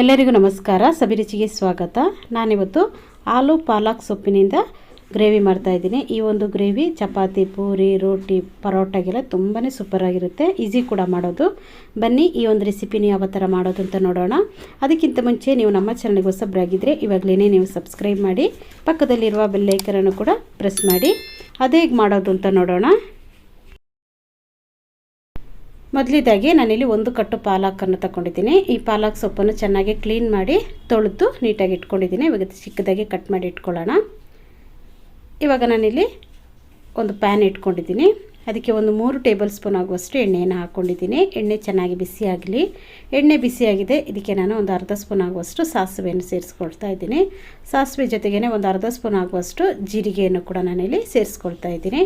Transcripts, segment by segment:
ಎಲ್ಲರಿಗೂ ನಮಸ್ಕಾರ. ಸಬಿರುಚಿಗೆ ಸ್ವಾಗತ. ನಾನಿವತ್ತು ಆಲೂ ಪಾಲಕ್ ಸೊಪ್ಪಿನಿಂದ ಗ್ರೇವಿ ಮಾಡ್ತಾ ಇದ್ದೀನಿ. ಈ ಒಂದು ಗ್ರೇವಿ ಚಪಾತಿ, ಪೂರಿ, ರೋಟಿ, ಪರೋಟಾಗೆಲ್ಲ ತುಂಬಾ ಸೂಪರಾಗಿರುತ್ತೆ ಈಸಿ ಕೂಡ ಮಾಡೋದು. ಬನ್ನಿ, ಈ ಒಂದು ರೆಸಿಪಿನ ಯಾವ ಥರ ಮಾಡೋದು ಅಂತ ನೋಡೋಣ. ಅದಕ್ಕಿಂತ ಮುಂಚೆ ನೀವು ನಮ್ಮ ಚಾನಲ್ಗೆ ಹೊಸಬ್ರಾಗಿದ್ದರೆ ಇವಾಗಲೇ ನೀವು ಸಬ್ಸ್ಕ್ರೈಬ್ ಮಾಡಿ, ಪಕ್ಕದಲ್ಲಿರುವ ಬೆಲ್ಲೈಕರನ್ನು ಕೂಡ ಪ್ರೆಸ್ ಮಾಡಿ. ಅದೇ ಮಾಡೋದು ಅಂತ ನೋಡೋಣ. ಮೊದಲಿದಾಗಿ ನಾನಿಲ್ಲಿ ಒಂದು ಕಟ್ಟು ಪಾಲಕನ್ನು ತಗೊಂಡಿದ್ದೀನಿ. ಈ ಪಾಲಕ್ ಸೊಪ್ಪನ್ನು ಚೆನ್ನಾಗಿ ಕ್ಲೀನ್ ಮಾಡಿ ತೊಳೆದು ನೀಟಾಗಿ ಇಟ್ಕೊಂಡಿದ್ದೀನಿ. ಇವಾಗ ಚಿಕ್ಕದಾಗಿ ಕಟ್ ಮಾಡಿ ಇಟ್ಕೊಳ್ಳೋಣ. ಇವಾಗ ನಾನಿಲ್ಲಿ ಒಂದು ಪ್ಯಾನ್ ಇಟ್ಕೊಂಡಿದ್ದೀನಿ. ಅದಕ್ಕೆ ಒಂದು ಮೂರು ಟೇಬಲ್ ಸ್ಪೂನ್ ಆಗುವಷ್ಟು ಎಣ್ಣೆಯನ್ನು ಹಾಕ್ಕೊಂಡಿದ್ದೀನಿ ಎಣ್ಣೆ ಚೆನ್ನಾಗಿ ಬಿಸಿಯಾಗಲಿ ಎಣ್ಣೆ ಬಿಸಿಯಾಗಿದೆ ಇದಕ್ಕೆ ನಾನು ಒಂದು ಅರ್ಧ ಸ್ಪೂನ್ ಆಗುವಷ್ಟು ಸಾಸಿವೆಯನ್ನು ಸೇರಿಸ್ಕೊಳ್ತಾ ಇದ್ದೀನಿ. ಸಾಸಿವೆ ಜೊತೆಗೇ ಒಂದು ಅರ್ಧ ಸ್ಪೂನ್ ಆಗುವಷ್ಟು ಜೀರಿಗೆಯನ್ನು ಕೂಡ ನಾನಿಲ್ಲಿ ಸೇರಿಸ್ಕೊಳ್ತಾ ಇದ್ದೀನಿ.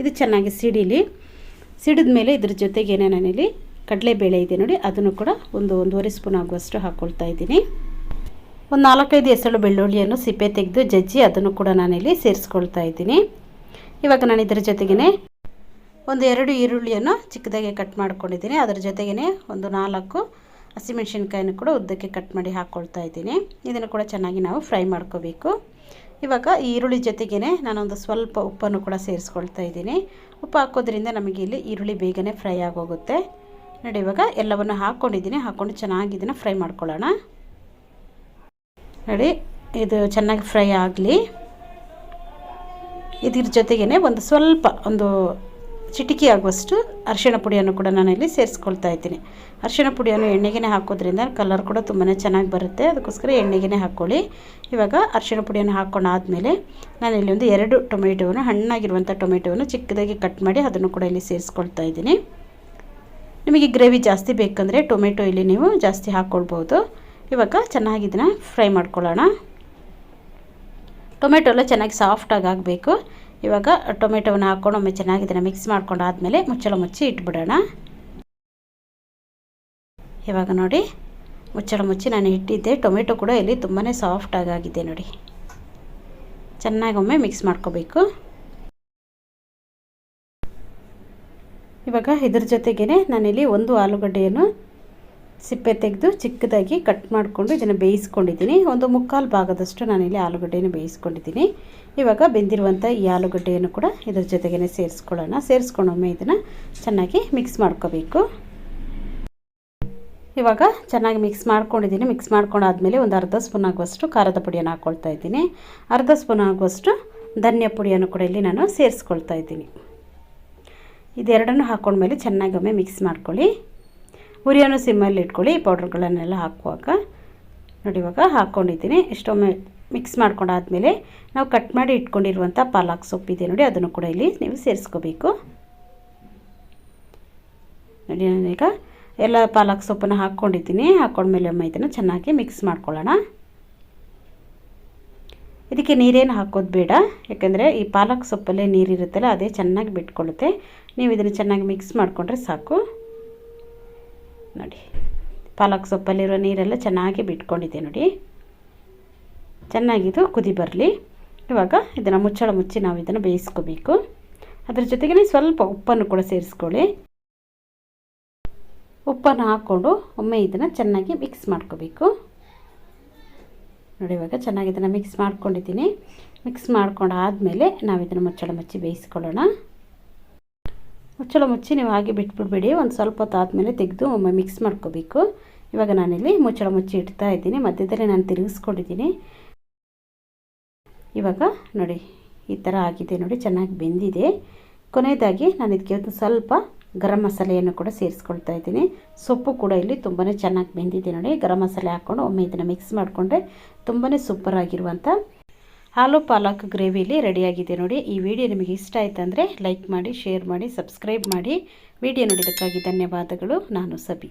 ಇದು ಚೆನ್ನಾಗಿ ಸಿಡಿಲಿ. ಸಿಡಿದ ಮೇಲೆ ಇದ್ರ ಜೊತೆಗೇನೆ ನಾನಿಲ್ಲಿ ಕಡಲೆಬೇಳೆ ಇದೆ ನೋಡಿ, ಅದನ್ನು ಕೂಡ ಒಂದು ಒಂದೂವರೆ ಸ್ಪೂನ್ ಆಗುವಷ್ಟು ಹಾಕ್ಕೊಳ್ತಾ ಇದ್ದೀನಿ. ಒಂದು ನಾಲ್ಕೈದು ಹೆಸಳು ಬೆಳ್ಳುಳ್ಳಿಯನ್ನು ಸಿಪ್ಪೆ ತೆಗೆದು ಜಜ್ಜಿ ಅದನ್ನು ಕೂಡ ನಾನಿಲ್ಲಿ ಸೇರಿಸ್ಕೊಳ್ತಾ ಇದ್ದೀನಿ. ಇವಾಗ ನಾನು ಇದರ ಜೊತೆಗೇ ಒಂದು ಎರಡು ಈರುಳ್ಳಿಯನ್ನು ಚಿಕ್ಕದಾಗಿ ಕಟ್ ಮಾಡ್ಕೊಂಡಿದ್ದೀನಿ. ಅದರ ಜೊತೆಗೇ ಒಂದು ನಾಲ್ಕು ಹಸಿಮೆಣ್ಸಿನ್ಕಾಯನ್ನು ಕೂಡ ಉದ್ದಕ್ಕೆ ಕಟ್ ಮಾಡಿ ಹಾಕ್ಕೊಳ್ತಾ ಇದ್ದೀನಿ. ಇದನ್ನು ಕೂಡ ಚೆನ್ನಾಗಿ ನಾವು ಫ್ರೈ ಮಾಡ್ಕೋಬೇಕು. ಇವಾಗ ಈರುಳ್ಳಿ ಜೊತೆಗೇ ನಾನೊಂದು ಸ್ವಲ್ಪ ಉಪ್ಪನ್ನು ಕೂಡ ಸೇರಿಸ್ಕೊಳ್ತಾ ಇದ್ದೀನಿ. ಉಪ್ಪು ಹಾಕೋದ್ರಿಂದ ನಮಗೆ ಇಲ್ಲಿ ಈರುಳ್ಳಿ ಬೇಗನೆ ಫ್ರೈ ಆಗೋಗುತ್ತೆ. ನೋಡಿ, ಇವಾಗ ಎಲ್ಲವನ್ನು ಹಾಕ್ಕೊಂಡಿದ್ದೀನಿ. ಹಾಕ್ಕೊಂಡು ಚೆನ್ನಾಗಿ ಇದನ್ನು ಫ್ರೈ ಮಾಡ್ಕೊಳ್ಳೋಣ. ನೋಡಿ, ಇದು ಚೆನ್ನಾಗಿ ಫ್ರೈ ಆಗಲಿ. ಇದ್ರ ಜೊತೆಗೇ ಒಂದು ಸ್ವಲ್ಪ ಒಂದು ಚಿಟಿಕೆ ಆಗುವಷ್ಟು ಅರಿಶಿಣ ಪುಡಿಯನ್ನು ಕೂಡ ನಾನು ಇಲ್ಲಿ ಸೇರಿಸ್ಕೊಳ್ತಾ ಇದ್ದೀನಿ. ಅರಿಶಿಣ ಪುಡಿಯನ್ನು ಎಣ್ಣೆಗೆ ಹಾಕೋದ್ರಿಂದ ಕಲರ್ ಕೂಡ ತುಂಬಾ ಚೆನ್ನಾಗಿ ಬರುತ್ತೆ. ಅದಕ್ಕೋಸ್ಕರ ಎಣ್ಣೆಗೆ ಹಾಕ್ಕೊಳ್ಳಿ. ಇವಾಗ ಅರಿಶಿಣ ಪುಡಿಯನ್ನು ಹಾಕ್ಕೊಂಡಾದಮೇಲೆ ನಾನು ಇಲ್ಲಿ ಒಂದು ಎರಡು ಟೊಮೆಟೊವನ್ನು ಹಣ್ಣಾಗಿರುವಂಥ ಟೊಮೆಟೊವನ್ನು ಚಿಕ್ಕದಾಗಿ ಕಟ್ ಮಾಡಿ ಅದನ್ನು ಕೂಡ ಇಲ್ಲಿ ಸೇರಿಸ್ಕೊಳ್ತಾ ಇದ್ದೀನಿ. ನಿಮಗೆ ಗ್ರೇವಿ ಜಾಸ್ತಿ ಬೇಕಂದರೆ ಟೊಮೆಟೊ ಇಲ್ಲಿ ನೀವು ಜಾಸ್ತಿ ಹಾಕ್ಕೊಳ್ಬೋದು ಇವಾಗ ಚೆನ್ನಾಗಿ ಇದನ್ನು ಫ್ರೈ ಮಾಡ್ಕೊಳ್ಳೋಣ. ಟೊಮೆಟೊ ಎಲ್ಲ ಚೆನ್ನಾಗಿ ಸಾಫ್ಟಾಗಿ ಆಗಬೇಕು. ಇವಾಗ ಟೊಮೆಟೊವನ್ನು ಹಾಕ್ಕೊಂಡು ಒಮ್ಮೆ ಚೆನ್ನಾಗಿ ಇದನ್ನು ಮಿಕ್ಸ್ ಮಾಡ್ಕೊಂಡು ಆದಮೇಲೆ ಮುಚ್ಚಳ ಮುಚ್ಚಿ ಇಟ್ಬಿಡೋಣ. ಇವಾಗ ನೋಡಿ, ಮುಚ್ಚಳ ಮುಚ್ಚಿ ನಾನು ಇಟ್ಟಿದ್ದೆ. ಟೊಮೆಟೊ ಕೂಡ ಇಲ್ಲಿ ತುಂಬಾ ಸಾಫ್ಟ್ ಆಗಾಗಿದೆ ನೋಡಿ. ಚೆನ್ನಾಗಿ ಒಮ್ಮೆ ಮಿಕ್ಸ್ ಮಾಡ್ಕೋಬೇಕು. ಇವಾಗ ಇದ್ರ ಜೊತೆಗೇ ನಾನಿಲ್ಲಿ ಒಂದು ಆಲೂಗಡ್ಡೆಯನ್ನು ಸಿಪ್ಪೆ ತೆಗೆದು ಚಿಕ್ಕದಾಗಿ ಕಟ್ ಮಾಡಿಕೊಂಡು ಇದನ್ನು ಬೇಯಿಸ್ಕೊಂಡಿದ್ದೀನಿ. ಒಂದು ಮುಕ್ಕಾಲು ಭಾಗದಷ್ಟು ನಾನಿಲ್ಲಿ ಆಲೂಗಡ್ಡೆಯನ್ನು ಬೇಯಿಸ್ಕೊಂಡಿದ್ದೀನಿ. ಇವಾಗ ಬೆಂದಿರುವಂಥ ಈ ಆಲೂಗಡ್ಡೆಯನ್ನು ಕೂಡ ಇದ್ರ ಜೊತೆಗೇ ಸೇರಿಸ್ಕೊಳ್ಳೋಣ. ಸೇರಿಸ್ಕೊಂಡೊಮ್ಮೆ ಇದನ್ನು ಚೆನ್ನಾಗಿ ಮಿಕ್ಸ್ ಮಾಡ್ಕೋಬೇಕು. ಇವಾಗ ಚೆನ್ನಾಗಿ ಮಿಕ್ಸ್ ಮಾಡ್ಕೊಂಡಿದ್ದೀನಿ. ಮಿಕ್ಸ್ ಮಾಡ್ಕೊಂಡಾದ್ಮೇಲೆ ಒಂದು ಅರ್ಧ ಸ್ಪೂನ್ ಆಗುವಷ್ಟು ಖಾರದ ಪುಡಿಯನ್ನು ಹಾಕ್ಕೊಳ್ತಾ ಇದ್ದೀನಿ. ಅರ್ಧ ಸ್ಪೂನ್ ಆಗುವಷ್ಟು ಧನ್ಯ ಪುಡಿಯನ್ನು ಕೂಡ ಇಲ್ಲಿ ನಾನು ಸೇರಿಸ್ಕೊಳ್ತಾ ಇದ್ದೀನಿ. ಇದೆರಡನ್ನು ಹಾಕ್ಕೊಂಡ್ಮೇಲೆ ಚೆನ್ನಾಗಿ ಒಮ್ಮೆ ಮಿಕ್ಸ್ ಮಾಡ್ಕೊಳ್ಳಿ. ಉರಿಯನ್ನು ಸಿಮ್ಮಲ್ಲಿ ಇಟ್ಕೊಳ್ಳಿ ಪೌಡ್ರ್ಗಳನ್ನೆಲ್ಲ ಹಾಕುವಾಗ. ನೋಡಿ ಇವಾಗ ಹಾಕ್ಕೊಂಡಿದ್ದೀನಿ ಇಷ್ಟೊಮ್ಮೆ ಮಿಕ್ಸ್ ಮಾಡ್ಕೊಂಡಾದ್ಮೇಲೆ ನಾವು ಕಟ್ ಮಾಡಿ ಇಟ್ಕೊಂಡಿರುವಂಥ ಪಾಲಕ್ ಸೊಪ್ಪಿದೆ ನೋಡಿ, ಅದನ್ನು ಕೂಡ ಇಲ್ಲಿ ನೀವು ಸೇರಿಸ್ಕೋಬೇಕು. ನೋಡಿ ನಾನೀಗ ಎಲ್ಲ ಪಾಲಕ್ ಸೊಪ್ಪನ್ನು ಹಾಕ್ಕೊಂಡಿದ್ದೀನಿ. ಹಾಕ್ಕೊಂಡ್ಮೇಲೆ ಅಮ್ಮ ಇದನ್ನು ಚೆನ್ನಾಗಿ ಮಿಕ್ಸ್ ಮಾಡ್ಕೊಳ್ಳೋಣ. ಇದಕ್ಕೆ ನೀರೇನು ಹಾಕೋದು ಬೇಡ. ಯಾಕೆಂದರೆ ಈ ಪಾಲಕ್ ಸೊಪ್ಪಲ್ಲೇ ನೀರಿರುತ್ತಲ್ಲ, ಅದೇ ಚೆನ್ನಾಗಿ ಬಿಟ್ಕೊಳ್ಳುತ್ತೆ. ನೀವು ಇದನ್ನು ಚೆನ್ನಾಗಿ ಮಿಕ್ಸ್ ಮಾಡಿಕೊಂಡ್ರೆ ಸಾಕು. ನೋಡಿ. ಪಾಲಕ್ ಸೊಪ್ಪಲ್ಲಿರೋ ನೀರೆಲ್ಲ ಚೆನ್ನಾಗಿ ಬಿಟ್ಕೊಂಡಿದೆ ನೋಡಿ. ಚೆನ್ನಾಗಿದು ಕುದಿ ಬರಲಿ. ಇವಾಗ ಇದನ್ನು ಮುಚ್ಚಳ ಮುಚ್ಚಿ ನಾವು ಇದನ್ನು ಬೇಯಿಸ್ಕೋಬೇಕು. ಅದ್ರ ಜೊತೆಗೆ ಸ್ವಲ್ಪ ಉಪ್ಪನ್ನು ಕೂಡ ಸೇರಿಸ್ಕೊಳ್ಳಿ. ಉಪ್ಪನ್ನು ಹಾಕ್ಕೊಂಡು ಒಮ್ಮೆ ಇದನ್ನು ಚೆನ್ನಾಗಿ ಮಿಕ್ಸ್ ಮಾಡ್ಕೋಬೇಕು. ನೋಡಿ ಇವಾಗ ಚೆನ್ನಾಗಿ ಇದನ್ನು ಮಿಕ್ಸ್ ಮಾಡ್ಕೊಂಡಿದ್ದೀನಿ. ಮಿಕ್ಸ್ ಮಾಡ್ಕೊಂಡು ಆದಮೇಲೆ ನಾವು ಇದನ್ನು ಮುಚ್ಚಳ ಮುಚ್ಚಿ ಬೇಯಿಸ್ಕೊಳ್ಳೋಣ. ಮುಚ್ಚಳ ಮುಚ್ಚಿ ನೀವು ಹಾಗೆ ಬಿಟ್ಬಿಡ್ಬೇಡಿ, ಒಂದು ಸ್ವಲ್ಪ ಹೊತ್ತು ಆದಮೇಲೆ ತೆಗೆದು ಒಮ್ಮೆ ಮಿಕ್ಸ್ ಮಾಡ್ಕೋಬೇಕು. ಇವಾಗ ನಾನಿಲ್ಲಿ ಮುಚ್ಚಳ ಮುಚ್ಚಿ ಇಡ್ತಾ ಇದ್ದೀನಿ, ಮಧ್ಯದಲ್ಲಿ ನಾನು ತಿರುಗಿಸ್ಕೊಂಡಿದ್ದೀನಿ. ಇವಾಗ ನೋಡಿ, ಈ ಥರ ಆಗಿದೆ ನೋಡಿ, ಚೆನ್ನಾಗಿ ಬೆಂದಿದೆ. ಕೊನೆಯದಾಗಿ ನಾನು ಇದಕ್ಕೆ ಒಂದು ಸ್ವಲ್ಪ ಗರಂ ಮಸಾಲೆಯನ್ನು ಕೂಡ ಸೇರಿಸ್ಕೊಳ್ತಾ ಇದ್ದೀನಿ. ಸೊಪ್ಪು ಕೂಡ ಇಲ್ಲಿ ತುಂಬಾ ಚೆನ್ನಾಗಿ ಬೆಂದಿದೆ ನೋಡಿ, ಗರಂ ಮಸಾಲೆ ಹಾಕ್ಕೊಂಡು ಒಮ್ಮೆ ಇದನ್ನು ಮಿಕ್ಸ್ ಮಾಡಿಕೊಂಡ್ರೆ ತುಂಬಾ ಸೂಪರಾಗಿರುವಂಥ ಹಾಲು ಪಾಲಕ್ ಗ್ರೇವಿಲಿ ರೆಡಿಯಾಗಿದೆ ನೋಡಿ. ಈ ವಿಡಿಯೋ ನಿಮಗೆ ಇಷ್ಟ ಆಯ್ತಂದರೆ ಲೈಕ್ ಮಾಡಿ, ಶೇರ್ ಮಾಡಿ, ಸಬ್ಸ್ಕ್ರೈಬ್ ಮಾಡಿ. ವಿಡಿಯೋ ನೋಡಿದ್ದಕ್ಕಾಗಿ ಧನ್ಯವಾದಗಳು. ನಾನು ಸಬಿ.